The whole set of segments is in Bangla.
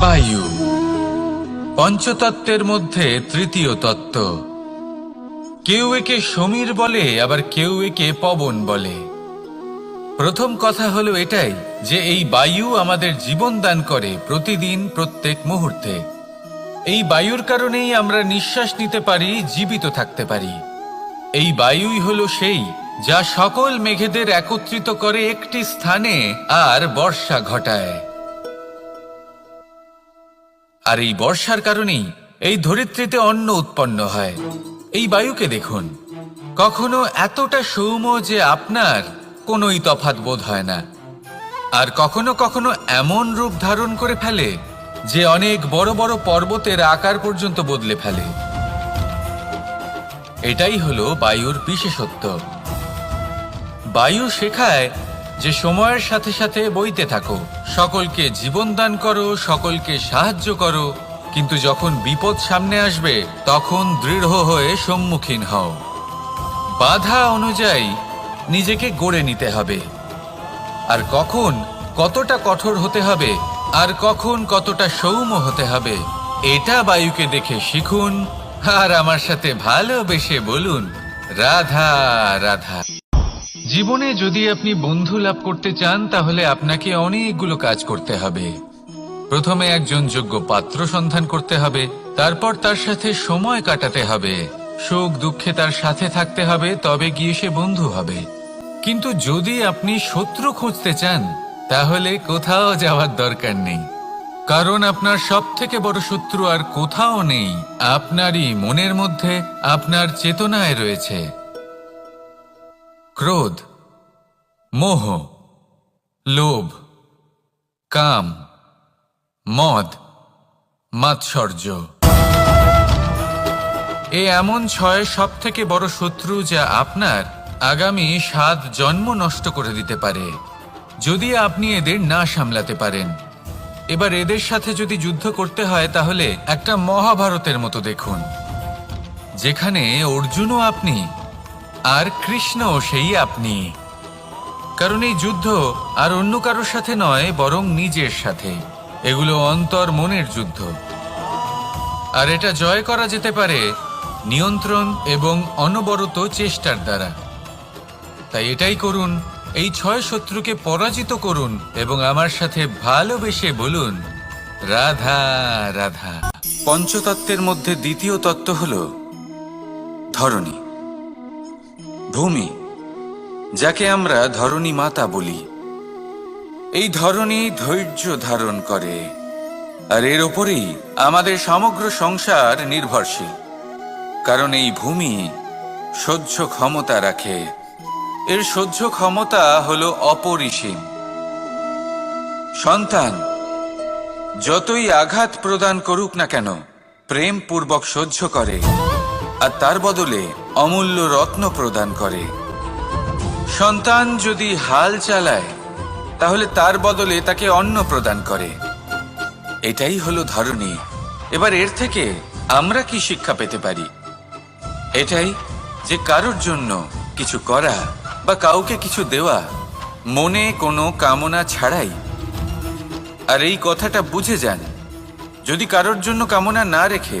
বায়ু। পঞ্চতত্ত্বের মধ্যে তৃতীয় তত্ত্ব। কেউ একে সমীর বলে, আবার কেউ একে পবন বলে। প্রথম কথা হলো এটাই, যে এই বায়ু আমাদের জীবন দান করে প্রতিদিন, প্রত্যেক মুহূর্তে। এই বায়ুর কারণেই আমরা নিঃশ্বাস নিতে পারি, জীবিত থাকতে পারি। এই বায়ুই হলো সেই, যা সকল মেঘেদের একত্রিত করে একটি স্থানে আর বর্ষা ঘটায়। আর এই বর্ষার কারণেই এই ধরিত্রীতে অন্ন উৎপন্ন হয়। এই বায়ুকে দেখুন। কখনো এতটা সৌম্য যে আপনার কোনোই তফাৎ বোধ হয় না। আর কখনো কখনো এমন রূপ ধারণ করে ফেলে যে অনেক বড় বড় পর্বতের আকার পর্যন্ত বদলে ফেলে। এটাই হলো বায়ুর বিশেষত্ব। বায়ু শেখায় যে সময়ের সাথে সাথে বইতে থাকো, সকলকে জীবন দান করো, সকলকে সাহায্য করো, কিন্তু যখন বিপদ সামনে আসবে, তখন দৃঢ় হয়ে সম্মুখীন হও। বাধা অনুযায়ী নিজেকে গড়ে নিতে হবে। আর কখন কতটা কঠোর হতে হবে, আর কখন কতটা সৌম্য হতে হবে, এটা বায়ুকে দেখে শিখুন, আর আমার সাথে ভালোবেসে বলুন, রাধা রাধা। জীবনে যদি আপনি বন্ধু লাভ করতে চান, তাহলে আপনাকে অনেকগুলো কাজ করতে হবে। প্রথমে একজন যোগ্য পাত্র সন্ধান করতে হবে, তারপর তার সাথে সময় কাটাতে হবে। সুখ, দুঃখে তার সাথে থাকতে হবে, তবে গিয়ে সে বন্ধু হবে। কিন্তু যদি আপনি শত্রু খুঁজতে চান, তাহলে কোথাও যাওয়ার দরকার নেই। কারণ আপনার সব থেকে বড় শত্রু আর কোথাও নেই। আপনারই মনের মধ্যে আপনার চেতনায় রয়েছে। ক্রোধ, মোহ, লোভ, কাম, মদ, মাৎসর্য। এ এমন ছয় সব থেকে বড় শত্রু যা আপনার আগামী সাত জন্ম নষ্ট করে দিতে পারে, যদি আপনি এদের না সামলাতে পারেন। এবার এদের সাথে যদি যুদ্ধ করতে হয়, তাহলে একটা মহাভারতের মতো দেখুন, যেখানে অর্জুনও আপনি আর কৃষ্ণ সেই আপনি। কারণ এই যুদ্ধ আর অন্য কারোর সাথে নয়, বরং নিজের সাথে। এগুলো অন্তর মনের যুদ্ধ। আর এটা জয় করা যেতে পারে নিয়ন্ত্রণ এবং অনবরত চেষ্টার দ্বারা। তাই এটাই করুন, এই ছয় শত্রুকে পরাজিত করুন এবং আমার সাথে ভালোবেসে বলুন, রাধা রাধা। পঞ্চতত্ত্বের মধ্যে দ্বিতীয় তত্ত্ব হল ধরণী। ভূমি, যাকে আমরা ধরণী মাতা বলি। এই ধরণী ধৈর্য ধারণ করে, আর এর ওপরেই আমাদের সমগ্র সংসার নির্ভরশীল। কারণ এই ভূমি সহ্য ক্ষমতা রাখে। এর সহ্য ক্ষমতা হলো অপরিসীম। সন্তান, যতই আঘাত প্রদান করুক না কেন প্রেমপূর্বক সহ্য করে, আর তার বদলে অমূল্য রত্ন প্রদান করে। সন্তান যদি হাল চালায়, তাহলে তার বদলে তাকে অন্ন প্রদান করে। এটাই হলো ধরনী এবার এর থেকে আমরা কি শিক্ষা পেতে পারি? এটাই যে কারোর জন্য কিছু করা বা কাউকে কিছু দেওয়া মনে কোনো কামনা ছাড়াই। আর এই কথাটা বুঝে যান, যদি কারোর জন্য কামনা না রেখে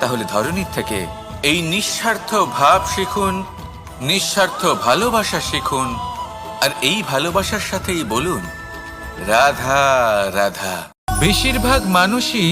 তাহলে ধরনীর থেকে এই নিঃস্বার্থ ভাব শিখুন, নিঃস্বার্থ ভালোবাসা শিখুন, আর এই ভালোবাসার সাথেই বলুন, রাধা রাধা। বেশিরভাগ মানুষই